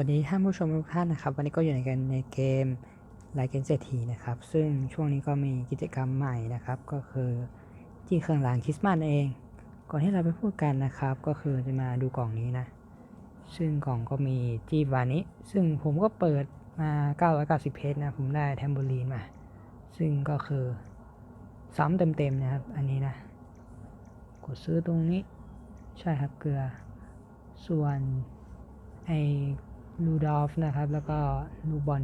วัสดีท่านผู้ชมทุกท่านนะครับ วันนี้ก็อยู่ในกันในเกมไลเกนเศรษฐีนะครับ ซึ่งช่วงนี้ก็มีกิจกรรมใหม่นะครับ ก็คือที่เครื่องรางคริสต์มาสเอง ก่อนที่เราไปพูดกันนะครับ ก็คือจะมาดูกล่องนี้นะ ซึ่งกล่องก็มีจีบวานิซึ่งผมก็เปิดมา 990 เพชรนะ ผมได้แทมโบลีนมา ซึ่งก็คือซ้ำเต็มๆนะครับ อันนี้นะ กดซื้อตรงนี้ ใช่ครับเกลือ ส่วนไอ ลูดอฟนะครับ แล้วก็ลูบอล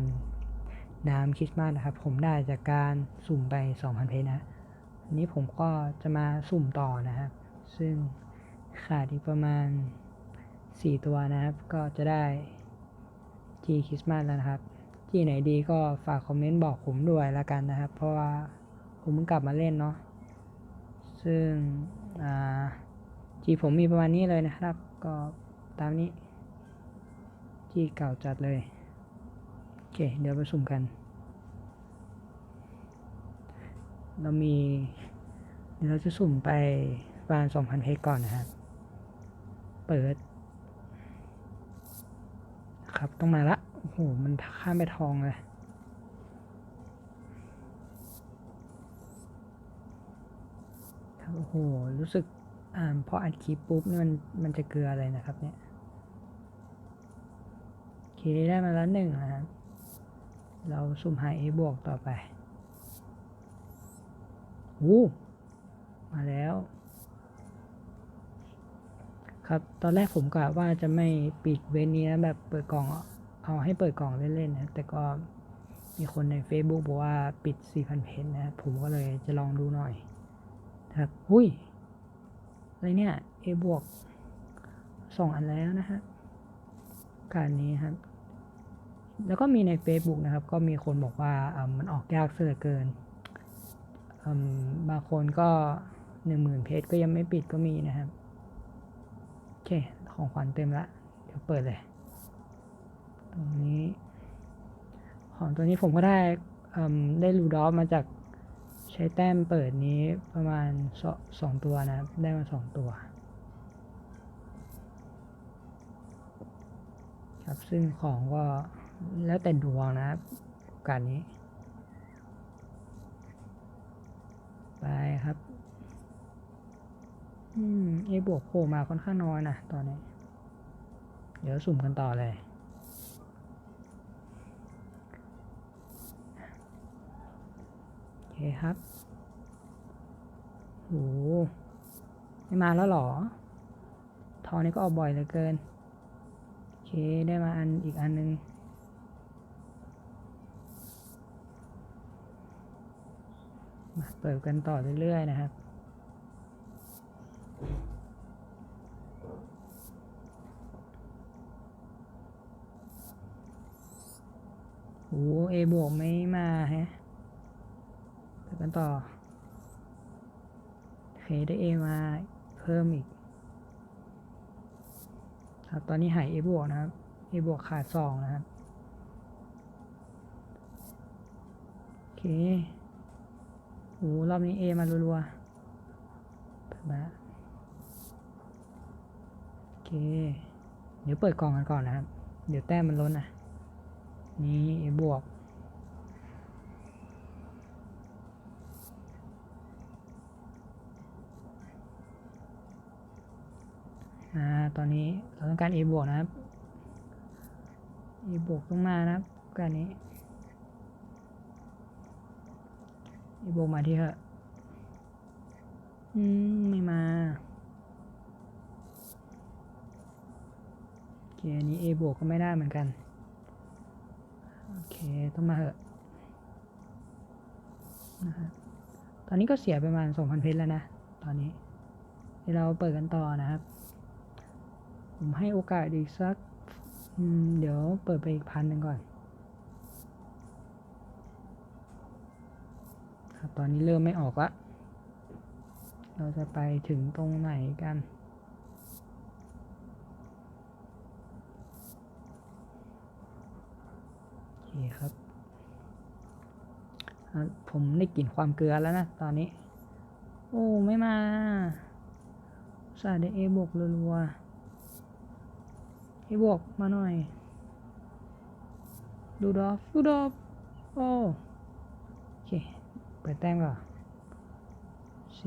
น้ำคริสต์มาสนะครับ ผมได้จากการสุ่มไป 2,000 เพชรนะนี้ผมก็จะมาสุ่มต่อนะครับ ซึ่งขาดอีกประมาณ 4 ตัวนะครับ ก็จะได้จีคริสต์มาสแล้วนะครับจีไหนดีก็ฝากคอมเมนต์บอกผมด้วยละกันนะครับ เพราะว่าผมเพิ่งกลับมาเล่นเนาะซึ่งจีผมมีประมาณนี้เลยนะครับ ก็ตามนี้ จีเก่าจัดเลย โอเค เดี๋ยวไปสุ่มกัน เรามี เดี๋ยวเราจะสุ่มไปประมาณ2,000เพชรก่อนนะครับ เปิด ครับ ต้องมาละ โอ้โห มันข้ามไปทองเลยโอ้โห รู้สึกอ่าพออัดคลิปปุ๊บนี่มันมันจะเกลืออะไรนะครับเนี่ย เคได้มาแล้วหนึ่งนะครับ เราสุ่มหา A บวกต่อไปอู้มาแล้ว ครับ ตอนแรกผมกะว่าจะไม่ปิดเว้นนี้นะแบบเปิดกล่องเอาให้เปิดกล่องเล่นๆนะแต่ก็มีคนใน Facebook บอกว่าปิด 4,000 เพนนะ ผมก็เลยจะลองดูหน่อยครับอุ้ย อะไรเนี่ย A บวกสองอันแล้วนะฮะ การนี้ครับ แล้วก็มีใน Facebook นะครับ ก็มีคนบอกว่ามันออกยากเสือเกิน บางคนก็หนึ่งหมื่นเพจก็ยังไม่ปิดก็มีนะครับ โอเค ของขวัญเต็มละ เดี๋ยวเปิดเลย ตรงนี้ ของตัวนี้ผมก็ได้ได้รูดอฟมาจากใช้แต้มเปิดนี้ประมาณสสองตัวนะครับ ได้มาสองตัวครับซึ่งของก็ แล้วแต่ดวงนะครับ การนี้ ไปครับ อืมเอบวกโผล่มาค่อนข้างน้อยนะตอนนี้ เดี๋ยวสุ่มกันต่อเลยโอเคครับโหไม่มาแล้วหรอ ทอนี้ก็ออกบ่อยเหลือเกิน โอเค ได้มาอันอีกอันนึง มาเปิดกันต่อเรื่อยๆนะครับโอ้เอบวกไม่มาฮะเปิดกันต่อโอเคได้เอมาเพิ่มอีก ครับตอนนี้หายเอบวกนะครับเอบวกขาดสองนะครับ โอเค โอ้รอบนี้เอมารัวๆเปิดมาโอเค เดี๋ยวเปิดกล่องกันก่อนนะครับ เดี๋ยวแต้มมันล้นนะนี่เอบวก อ่า ตอนนี้เราต้องการ A บวกนะครับ A บวกต้องมานะครับการนี้ A บวกมาที่เหอะอืม ไม่มา โอเค อันนี้ A บวกก็ไม่ได้เหมือนกัน โอเค ต้องมาเหอะนะฮะตอนนี้ก็เสียไปประมาณ2,000เพชรแล้วนะ ตอนนี้เดี๋ยวเราเปิดกันต่อนะครับ ผมให้โอกาสอีกสัก เดี๋ยวเปิดไปอีกพันหนึ่งก่อน ครับ ตอนนี้เริ่มไม่ออกละ เราจะไปถึงตรงไหนกัน โอเคครับ ผมได้กลิ่นความเกลือแล้วนะ ตอนนี้ โอ้ ไม่มาสาได้เอบวกรัวๆให้บวกมาหน่อยดูดอฟดูดอฟโอ้โอเค เปิดแต้มก่อน C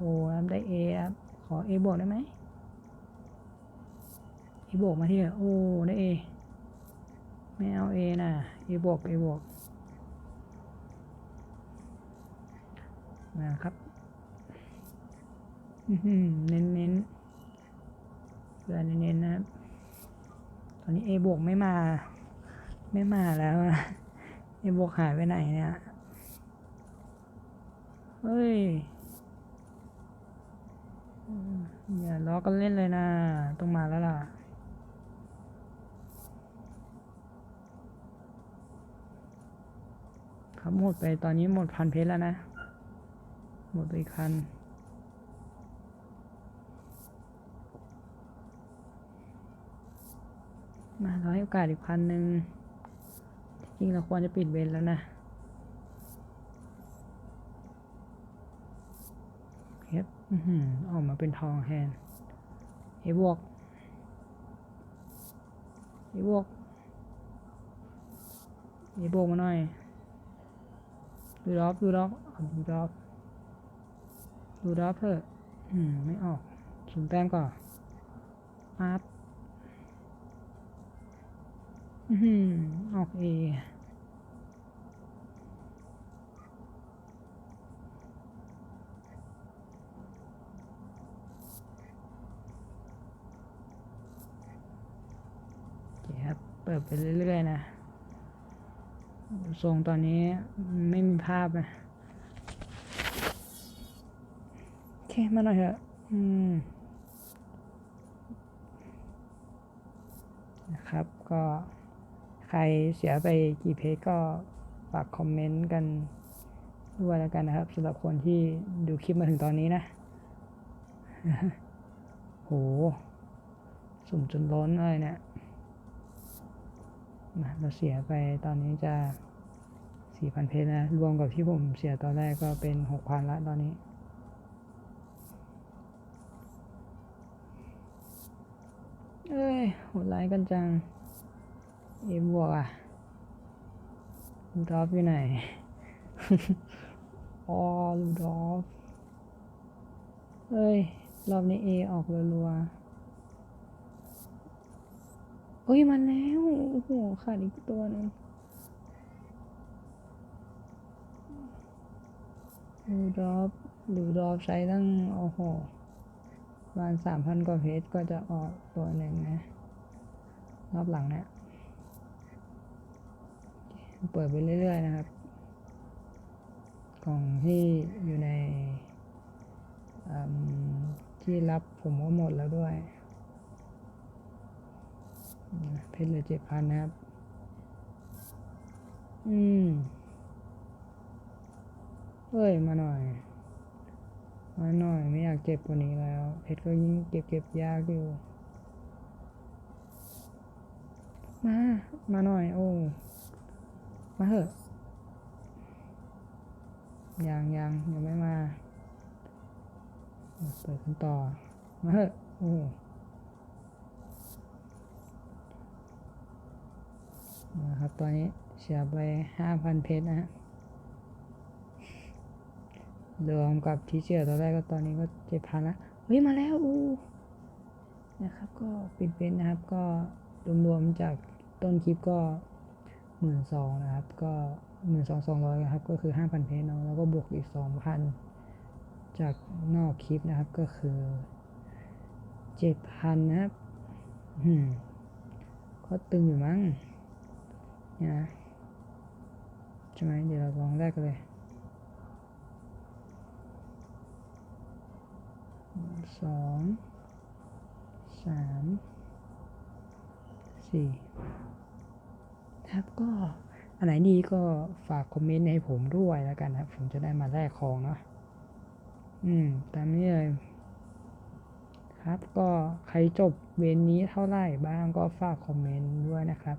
O ครับได้ A ครับขอ A บวกได้ไหม A บวกมาที่โอ้ได้ A ไม่เอา A นะ A บวก A บวกมาครับเน้นเน้นเกลือเน้นเน้นๆนะครับ ตอนนี้ A บวกไม่มา ไม่มาแล้วอะ A บวกหายไปไหนเนี่ย เฮ้ย อย่าล้อกันเล่นเลยนะ ต้องมาแล้วล่ะ ครับหมดไปตอนนี้หมดพันเพชรแล้วนะ หมดไปคันมาเราให้โอกาสอีกพันหนึ่งจริงเราควรจะปิดเบนแล้วนะเฮ็บ ออกมาเป็นทองแทนเอบวกเอบวกเอบวกมาหน่อย ดูดอฟดูดอฟดูดอฟดูดอฟเถอะอืม ไม่ออกสูงแต้มก่อนปั๊บอือหือออกเอโอเคครับ เปิดไปเรื่อยๆนะทรงตอนนี้ไม่มีภาพนะโอเคมาหน่อยเถอะอืมนะครับก็ใครเสียไปกี่เพจก็ฝากคอมเมนต์กันด้วยแล้วกันนะครับสำหรับคนที่ดูคลิปมาถึงตอนนี้นะ โห สุ่มจนล้นเลยเนี่ย เราเสียไปตอนนี้จะสี่พันเพชรนะ รวมกับที่ผมเสียตอนแรกก็เป็นหกพันละตอนนี้เอ้ยโหดร้ายกันจัง เอ็มบวกอะลูดอฟอยู่ไหนอ๋อลูดอฟเอ้ย รอบนี้เอออกรัวๆ เฮ้ยมันแล้วโอ้โหขาดอีกตัวหนึงดูดอฟดูดอฟใช้ตั้งโอ้โหประมาณสามพันกว่าเพจก็จะออกตัวหนึ่งนะ รอบหลังเนี่ยเปิดไปเรื่อยๆนะครับ กล่องที่อยู่ในที่รับผมก็หมดแล้วด้วย เพชรเหลือเจ็ดพันนะครับ อืมเฮ้ย มาหน่อย มาหน่อย ไม่อยากเจ็บกว่านี้แล้ว เพชรก็ยิ่งเก็บเก็บยากอยู่ มา มาหน่อย โอ้ มาเถอะ ยังยังยังไม่มา เปิดกันต่อ มาเถอะ โอ้ นะครับตอนนี้เสียไปห้าพันเพชรนะฮะรวมกับที่เสียตอนแรกก็ตอนนี้ก็เจ็ดพันละเฮ้ย มาแล้วอูนะครับ ก็ปิดเป็นนะครับ ก็รวมๆจากต้นคลิปก็หมื่นสองนะครับ ก็หมื่นสองสองร้อยนะครับ ก็คือห้าพันเพชรเนาะแล้วก็บวกอีกสองพันจากนอกคลิปนะครับ ก็คือเจ็ดพันนะครับก็ตึงอยู่มั้ง นี่นะใช่ไหมเดี๋ยวเราลองแรกกันเลยสองสามสี่ครับก็อันไหนดีก็ฝากคอมเมนต์ให้ผมด้วยแล้วกันนะครับผมจะได้มาแลกของเนาะอืม ตามนี้เลยครับก็ใครจบเวนนี้เท่าไหร่บ้างก็ฝากคอมเมนต์ด้วยนะครับ